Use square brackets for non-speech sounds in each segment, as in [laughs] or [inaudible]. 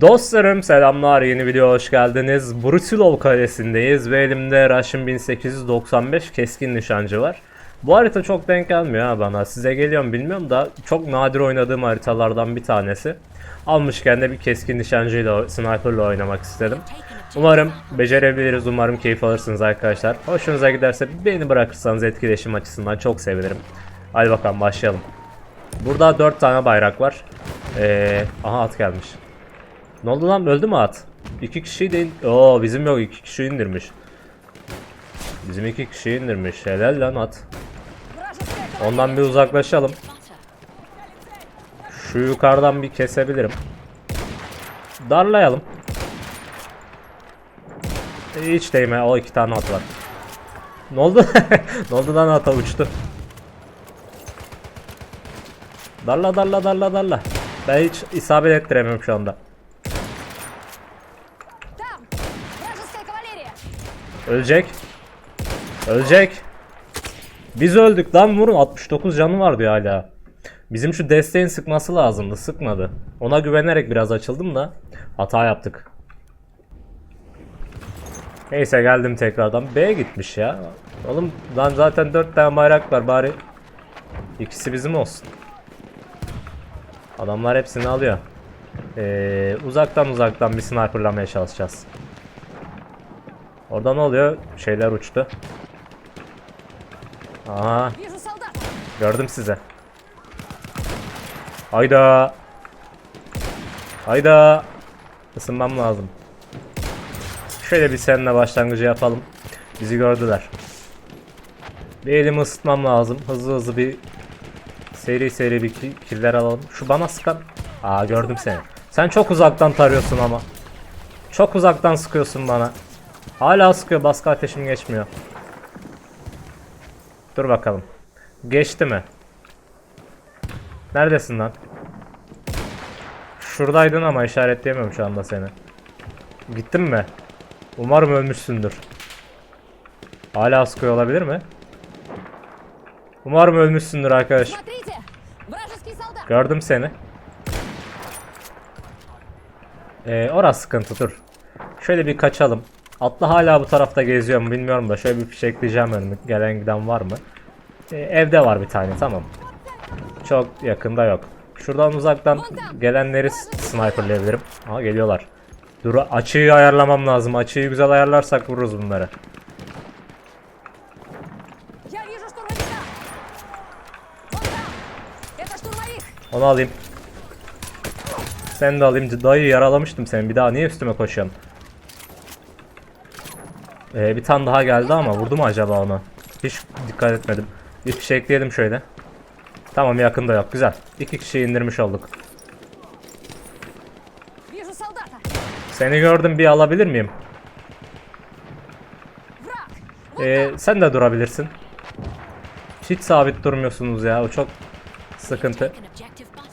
Dostlarım selamlar yeni video hoş geldiniz. Brusilov kalesindeyiz ve elimde Russian 1895 keskin nişancı var. Bu harita çok denk gelmiyor ha bana. Size geliyor mu bilmiyorum da çok nadir oynadığım haritalardan bir tanesi. Almışken de bir keskin nişancıyla, sniperla oynamak istedim. Umarım becerebiliriz, umarım keyif alırsınız arkadaşlar. Hoşunuza giderse beni bırakırsanız etkileşim açısından çok sevinirim. Hadi bakalım başlayalım. Burada 4 tane bayrak var. Ee, aha at gelmiş. Ne oldu lan öldü mü at? İki kişi değil. Oo bizim yok iki kişi indirmiş. Bizim iki kişi indirmiş. Helal lan at. Ondan bir uzaklaşalım. Şu yukarıdan bir kesebilirim. Darlayalım. Hiç değme. O iki tane at var. Ne oldu? [laughs] ne oldu lan ata uçtu. Darla darla darla darla. Ben hiç isabet ettiremiyorum şu anda. Ölecek. Ölecek. Biz öldük lan vurun 69 canı vardı ya hala. Bizim şu desteğin sıkması lazımdı sıkmadı. Ona güvenerek biraz açıldım da hata yaptık. Neyse geldim tekrardan. B'ye gitmiş ya. Oğlum lan zaten 4 tane bayrak var bari. ikisi bizim olsun. Adamlar hepsini alıyor. Ee, uzaktan uzaktan bir sniperlamaya çalışacağız. Orada ne oluyor? Şeyler uçtu. Aha. Gördüm size. Hayda. Hayda. Isınmam lazım. Şöyle bir seninle başlangıcı yapalım. Bizi gördüler. Bir elimi ısıtmam lazım. Hızlı hızlı bir seri seri bir killer alalım. Şu bana sıkan. Aa gördüm seni. Sen çok uzaktan tarıyorsun ama. Çok uzaktan sıkıyorsun bana. Hala sıkıyor baskı ateşim geçmiyor. Dur bakalım. Geçti mi? Neredesin lan? Şuradaydın ama işaretleyemiyorum şu anda seni. Gittin mi? Umarım ölmüşsündür. Hala sıkıyor olabilir mi? Umarım ölmüşsündür arkadaş. Gördüm seni. Ee, orası sıkıntı dur. Şöyle bir kaçalım. Atlı hala bu tarafta geziyor mu bilmiyorum da şöyle bir fişekleyeceğim önümü. Gelen giden var mı? Ee, evde var bir tane tamam. Çok yakında yok. Şuradan uzaktan gelenleri sniperlayabilirim. Aha geliyorlar. Dur açıyı ayarlamam lazım. Açıyı güzel ayarlarsak vururuz bunları. Onu alayım. Sen de alayım. Dayı yaralamıştım seni. Bir daha niye üstüme koşuyorsun? Ee, bir tane daha geldi ama vurdu mu acaba onu? Hiç dikkat etmedim. Bir şey ekleyelim şöyle. Tamam yakında yok. Güzel. İki kişiyi indirmiş olduk. Seni gördüm bir alabilir miyim? Ee, sen de durabilirsin. Hiç sabit durmuyorsunuz ya. O çok sıkıntı.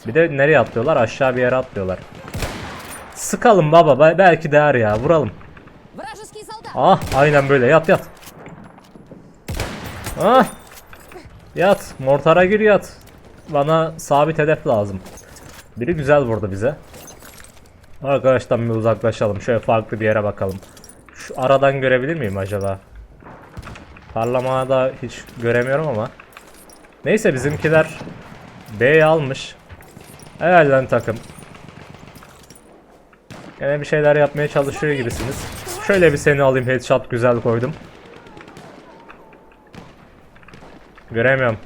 Bir de nereye atlıyorlar? Aşağı bir yere atlıyorlar. Sıkalım baba. Belki değer ya. Vuralım. Ah aynen böyle yat yat. Ah. Yat mortara gir yat. Bana sabit hedef lazım. Biri güzel vurdu bize. Arkadaştan bir uzaklaşalım. Şöyle farklı bir yere bakalım. Şu aradan görebilir miyim acaba? Parlamada da hiç göremiyorum ama. Neyse bizimkiler B'yi almış. Helal takım. Gene bir şeyler yapmaya çalışıyor gibisiniz. Şöyle bir seni alayım headshot güzel koydum. Göremiyorum.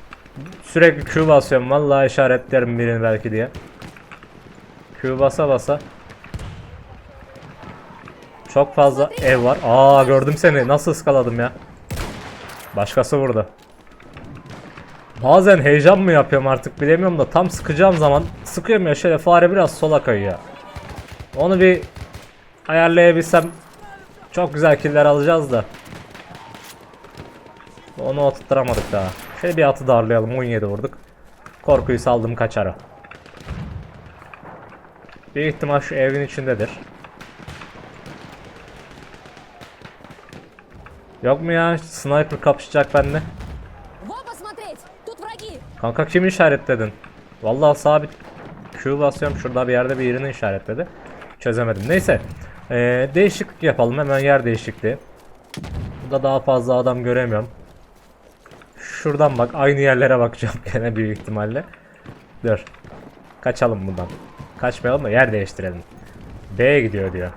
Sürekli Q basıyorum. Vallahi işaretlerim birini belki diye. Q basa basa. Çok fazla ev var. Aa gördüm seni. Nasıl ıskaladım ya. Başkası vurdu. Bazen heyecan mı yapıyorum artık bilemiyorum da tam sıkacağım zaman sıkıyorum ya şöyle fare biraz sola kayıyor. Onu bir ayarlayabilsem çok güzel killer alacağız da. Onu oturtturamadık daha. Şöyle bir atı darlayalım. 17 vurduk. Korkuyu saldım kaçara. Bir ihtimal şu evin içindedir. Yok mu ya sniper kapışacak bende? Kanka kimi işaretledin? Vallahi sabit Q basıyorum şurada bir yerde bir yerini işaretledi. Çözemedim. Neyse. Ee, değişiklik yapalım. Hemen yer değişikliği. Burada daha fazla adam göremiyorum. Şuradan bak. Aynı yerlere bakacağım [laughs] gene büyük ihtimalle. Dur. Kaçalım buradan. Kaçmayalım da yer değiştirelim. B'ye gidiyor diyor.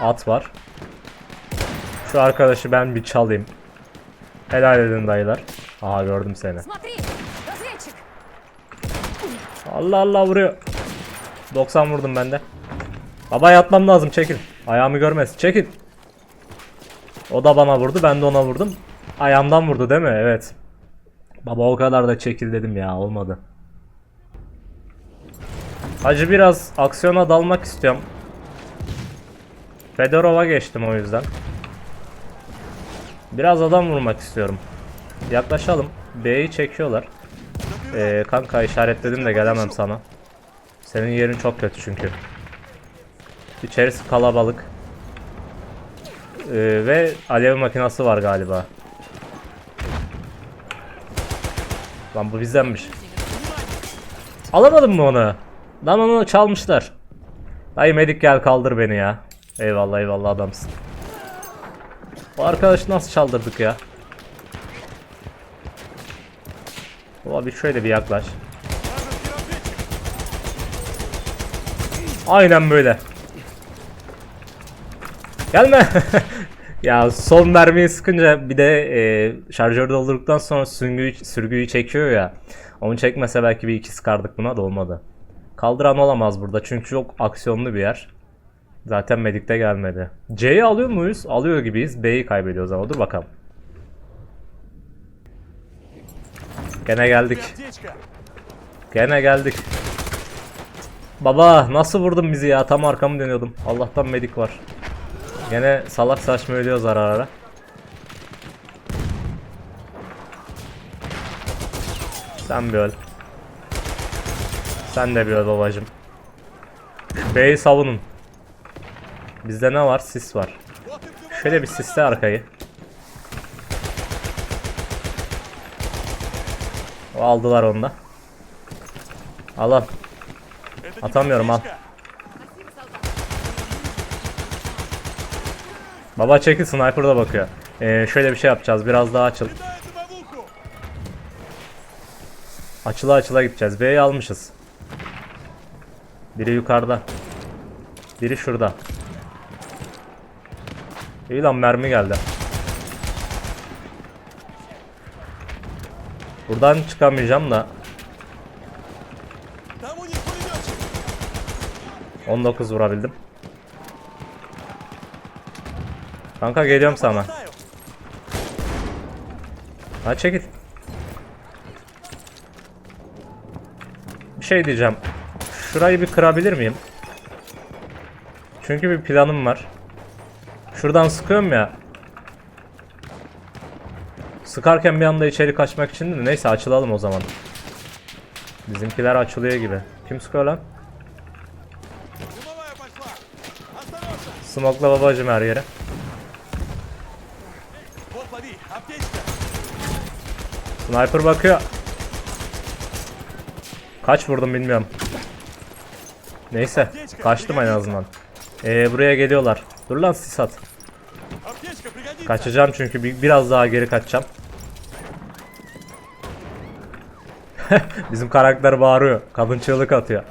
At var. Şu arkadaşı ben bir çalayım. Helal edin dayılar. Aha gördüm seni. Allah Allah vuruyor. 90 vurdum ben de. Baba yatmam lazım çekil. Ayağımı görmez. Çekil. O da bana vurdu ben de ona vurdum. Ayağımdan vurdu değil mi? Evet. Baba o kadar da çekil dedim ya olmadı. Hacı biraz aksiyona dalmak istiyorum. Fedorov'a geçtim o yüzden. Biraz adam vurmak istiyorum. Yaklaşalım. B'yi çekiyorlar. Ee, kanka işaretledim de gelemem sana. Senin yerin çok kötü çünkü. İçerisi kalabalık. Ee, ve alev makinası var galiba. Lan bu bizdenmiş. Alamadın mı onu? Lan onu çalmışlar. Dayı medik gel kaldır beni ya. Eyvallah eyvallah adamsın. Bu arkadaşı nasıl çaldırdık ya? Baba bir şöyle bir yaklaş. Aynen böyle. Gelme. [laughs] ya son mermiyi sıkınca bir de e, şarjörü doldurduktan sonra süngüyü, sürgüyü çekiyor ya. Onu çekmese belki bir iki sıkardık buna da olmadı. Kaldıran olamaz burada çünkü çok aksiyonlu bir yer. Zaten medik de gelmedi. C'yi alıyor muyuz? Alıyor gibiyiz. B'yi kaybediyoruz ama dur bakalım. Gene geldik. Gene geldik. Baba nasıl vurdun bizi ya? Tam arkamı dönüyordum. Allah'tan medik var. Gene salak saçma ölüyoruz ara ara. Sen bir öl. Sen de bir öl babacım. B'yi savunun. Bizde ne var? Sis var. Şöyle bir sisle arkayı. O aldılar onda. Allah Atamıyorum al. Baba çekil sniper da bakıyor. Ee, şöyle bir şey yapacağız. Biraz daha açıl. Açıla açıla gideceğiz. B'yi almışız. Biri yukarıda. Biri şurada. İyi lan mermi geldi. Buradan çıkamayacağım da 19 vurabildim. Kanka geliyorum sana. Ha çekil. Bir şey diyeceğim. Şurayı bir kırabilir miyim? Çünkü bir planım var. Şuradan sıkıyorum ya. Sıkarken bir anda içeri kaçmak için de neyse açılalım o zaman. Bizimkiler açılıyor gibi. Kim sıkıyor lan? Smokla babacım her yere. Sniper bakıyor. Kaç vurdum bilmiyorum. Neyse kaçtım en azından. Ee, buraya geliyorlar. Dur lan sis at. Kaçacağım çünkü biraz daha geri kaçacağım. [laughs] Bizim karakter bağırıyor. Kadın çığlık atıyor.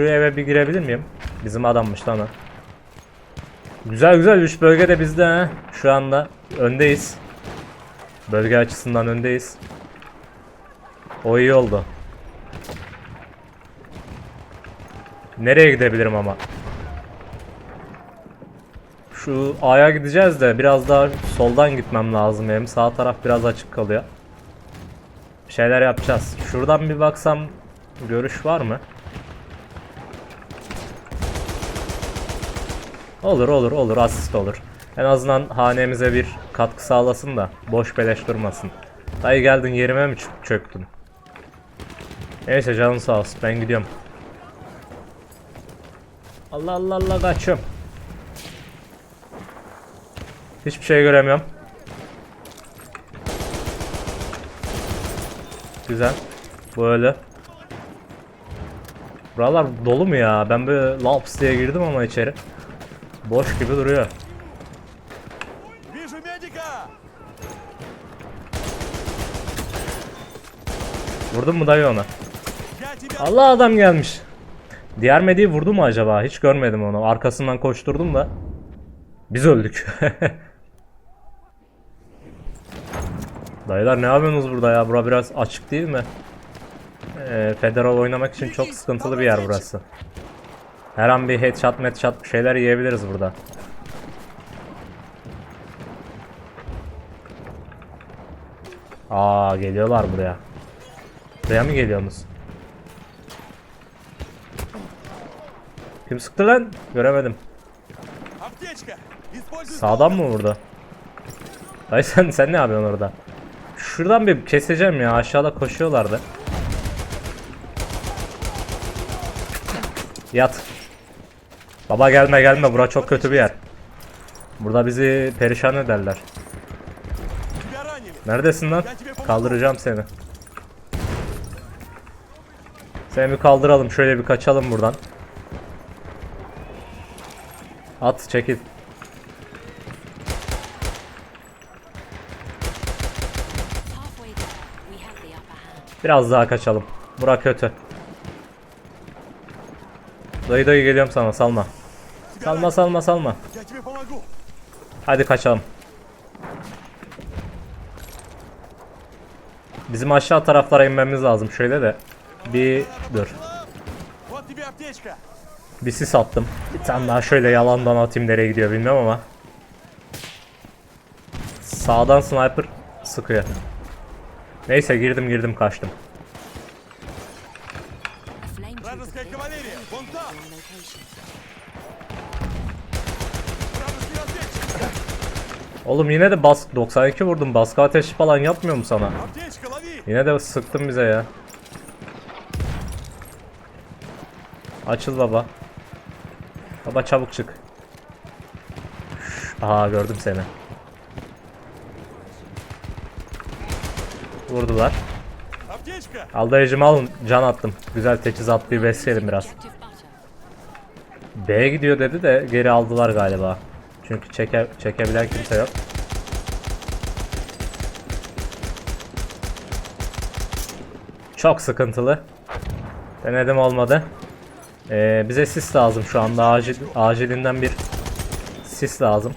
Şu eve bir girebilir miyim? Bizim adammış lan. Güzel güzel 3 bölge de bizde ha. Şu anda öndeyiz. Bölge açısından öndeyiz. O iyi oldu. Nereye gidebilirim ama? Şu A'ya gideceğiz de biraz daha soldan gitmem lazım benim. Sağ taraf biraz açık kalıyor. Bir şeyler yapacağız. Şuradan bir baksam görüş var mı? Olur olur olur asist olur. En azından hanemize bir katkı sağlasın da boş beleş durmasın. Dayı geldin yerime mi çö- çöktün? Neyse canın sağ olsun ben gidiyorum. Allah Allah Allah kaçıyorum. Hiçbir şey göremiyorum. Güzel. Bu öyle. Buralar dolu mu ya? Ben böyle laps diye girdim ama içeri. Boş gibi duruyor. Vurdun mu dayı ona? Allah adam gelmiş. Diğer medyayı vurdu mu acaba? Hiç görmedim onu. Arkasından koşturdum da. Biz öldük. [laughs] Dayılar ne yapıyorsunuz burada ya? Bura biraz açık değil mi? Ee, federal oynamak için çok sıkıntılı bir yer burası. Her an bir headshot headshot bir şeyler yiyebiliriz burada. Aa geliyorlar buraya. Buraya mı geliyorsunuz? Kim sıktı lan? Göremedim. Sağdan mı vurdu? Dayı sen, sen ne yapıyorsun orada? Şuradan bir keseceğim ya aşağıda koşuyorlardı. Yat. Baba gelme gelme bura çok kötü bir yer. Burada bizi perişan ederler. Neredesin lan? Kaldıracağım seni. Seni bir kaldıralım. Şöyle bir kaçalım buradan. At çekil. Biraz daha kaçalım. Bura kötü. Dayı dayı geliyorum sana salma. Salma salma salma. Hadi kaçalım. Bizim aşağı taraflara inmemiz lazım şöyle de. Bir dur. Bir sis attım. Bir tane daha şöyle yalandan atayım nereye gidiyor bilmem ama. Sağdan sniper sıkıyor. Neyse girdim girdim kaçtım. Oğlum yine de bas 92 vurdum. Baskı ateşi falan yapmıyor mu sana? Yine de sıktın bize ya. Açıl baba. Baba çabuk çık. Aha gördüm seni. Vurdular. Aldayıcımı alın. Can attım. Güzel teçhizatlıyı besleyelim biraz. B'ye gidiyor dedi de geri aldılar galiba. Çünkü çeke, çekebilen kimse yok. Çok sıkıntılı. Denedim olmadı. Ee, bize sis lazım şu anda. Acil, acilinden bir sis lazım.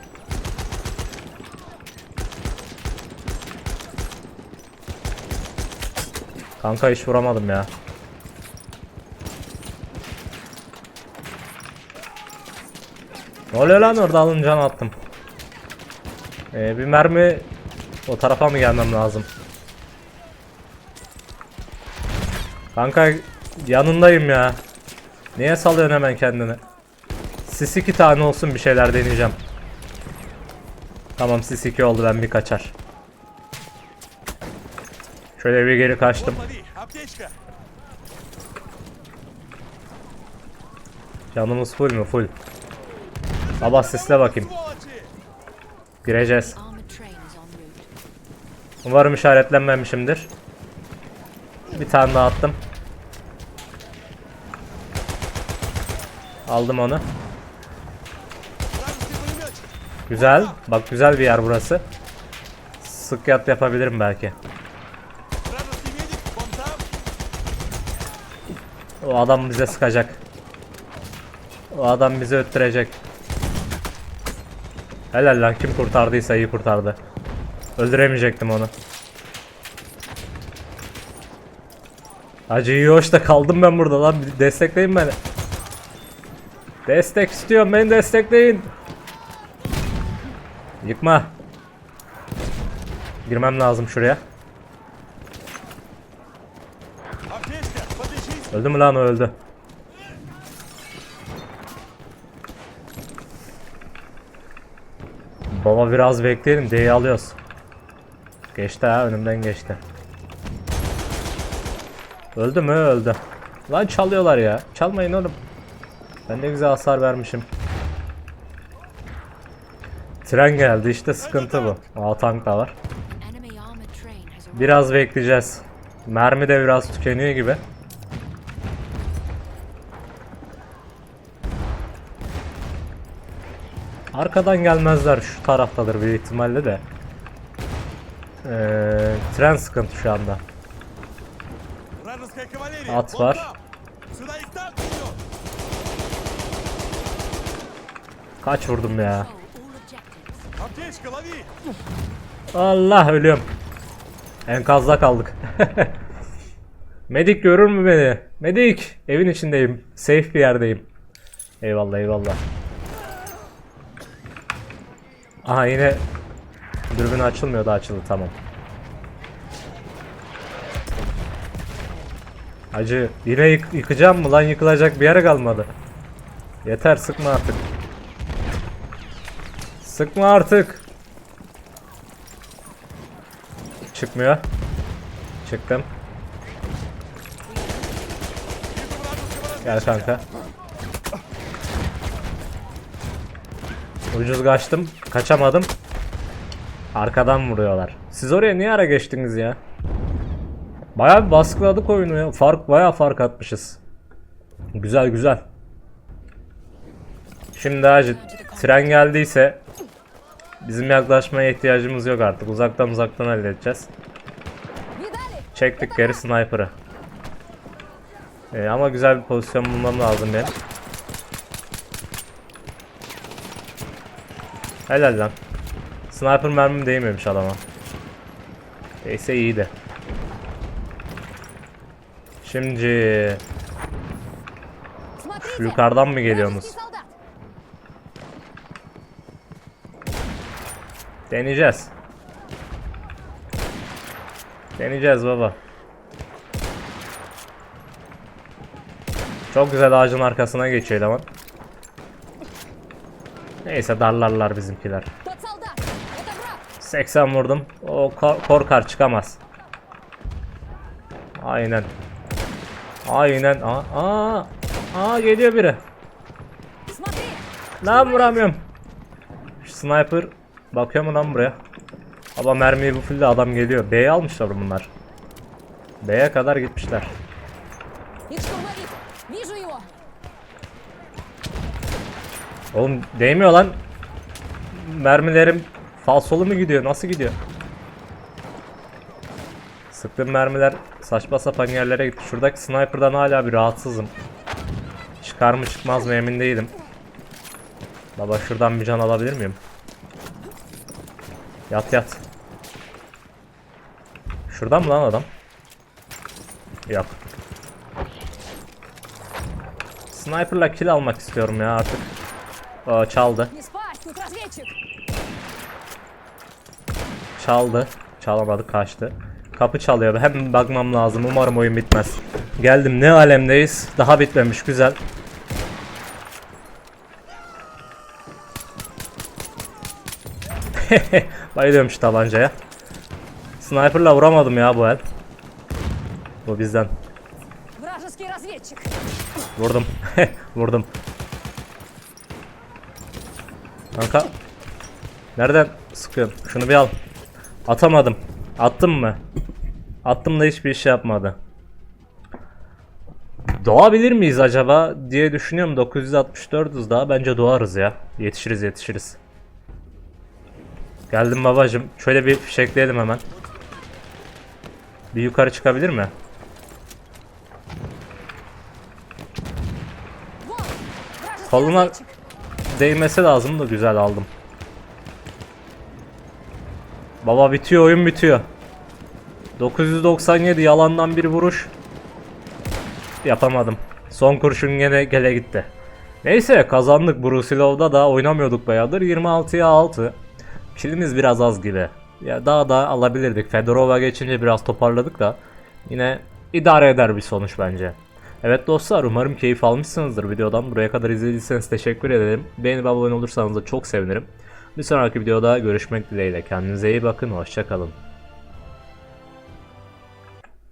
Kanka hiç vuramadım ya. Ne oluyor lan orada alıncan attım. Ee, bir mermi o tarafa mı gelmem lazım? Kanka yanındayım ya. Niye salıyorsun hemen kendini? Sis iki tane olsun bir şeyler deneyeceğim. Tamam sis iki oldu ben bir kaçar. Şöyle bir geri kaçtım. Canımız full mü? Full. Baba sisle bakayım. Gireceğiz. Umarım işaretlenmemişimdir. Bir tane daha attım. Aldım onu. Güzel. Bak güzel bir yer burası. Sık yat yapabilirim belki. O adam bize sıkacak. O adam bizi öttürecek. Helal la kim kurtardıysa iyi kurtardı. Öldüremeyecektim onu. Acı iyi hoş kaldım ben burada lan. Destekleyin beni. Destek istiyorum beni destekleyin. Yıkma. Girmem lazım şuraya. Öldü mü lan o öldü. Baba biraz bekleyelim D'yi alıyoruz. Geçti ha önümden geçti. Öldü mü öldü. Lan çalıyorlar ya. Çalmayın oğlum. Ben ne güzel hasar vermişim. Tren geldi işte sıkıntı bu. Aa tank da var. Biraz bekleyeceğiz. Mermi de biraz tükeniyor gibi. Arkadan gelmezler şu taraftadır büyük ihtimalle de. Ee, tren sıkıntı şu anda. At var. Kaç vurdum ya. Allah ölüyorum. Enkazda kaldık. [laughs] Medik görür mü beni? Medik evin içindeyim. Safe bir yerdeyim. Eyvallah eyvallah. Aha yine dürbün açılmıyor da açıldı tamam. Hacı yine yık- yıkacağım mı lan yıkılacak bir yer kalmadı. Yeter sıkma artık. Sıkma artık. Çıkmıyor. Çıktım. Gel kanka. Ucuz kaçtım. Kaçamadım. Arkadan vuruyorlar. Siz oraya niye ara geçtiniz ya? Bayağı bir baskıladık oyunu ya. Fark bayağı fark atmışız. Güzel güzel. Şimdi hacı tren geldiyse bizim yaklaşmaya ihtiyacımız yok artık. Uzaktan uzaktan halledeceğiz. Çektik geri sniper'ı. Ee, ama güzel bir pozisyon bulmam lazım benim. Helal lan. Sniper mermim değmemiş adama. Neyse iyiydi. Şimdi... Şu yukarıdan mı geliyorsunuz? Deneyeceğiz. Deneyeceğiz baba. Çok güzel ağacın arkasına geçiyor eleman. Neyse darlarlar bizimkiler. 80 vurdum. O korkar çıkamaz. Aynen. Aynen. Aa, aa, aa geliyor biri. Lan vuramıyorum. Şu sniper bakıyor mu lan buraya? Ama mermiyi bu filde adam geliyor. B'ye almışlar bunlar. B'ye kadar gitmişler. Oğlum değmiyor lan. Mermilerim falsolu mu gidiyor? Nasıl gidiyor? Sıktığım mermiler saçma sapan yerlere gitti. Şuradaki sniper'dan hala bir rahatsızım. Çıkar mı çıkmaz mı emin değilim. Baba şuradan bir can alabilir miyim? Yat yat. Şuradan mı lan adam? Yok. Sniper'la kill almak istiyorum ya artık. O çaldı. Çaldı. Çalamadı kaçtı. Kapı çalıyor. Hem bakmam lazım. Umarım oyun bitmez. Geldim. Ne alemdeyiz. Daha bitmemiş. Güzel. [laughs] Bayılıyorum şu tabancaya. Sniper'la vuramadım ya bu el. Bu bizden. Vurdum. [laughs] Vurdum. Kanka. Nereden sıkıyorum? Şunu bir al. Atamadım. Attım mı? Attım da hiçbir şey yapmadı. Doğabilir miyiz acaba diye düşünüyorum. 964'üz daha. Bence doğarız ya. Yetişiriz yetişiriz. Geldim babacım. Şöyle bir fişekleyelim hemen. Bir yukarı çıkabilir mi? Koluna değmesi lazım da güzel aldım. Baba bitiyor oyun bitiyor. 997 yalandan bir vuruş. Yapamadım. Son kurşun gene gele gitti. Neyse kazandık. Brusilov'da da oynamıyorduk bayağıdır. 26'ya 6. Kilimiz biraz az gibi. Ya daha da alabilirdik. Fedorova geçince biraz toparladık da yine idare eder bir sonuç bence. Evet dostlar umarım keyif almışsınızdır videodan. Buraya kadar izlediyseniz teşekkür ederim. Beğenip abone olursanız da çok sevinirim. Bir sonraki videoda görüşmek dileğiyle. Kendinize iyi bakın. Hoşçakalın.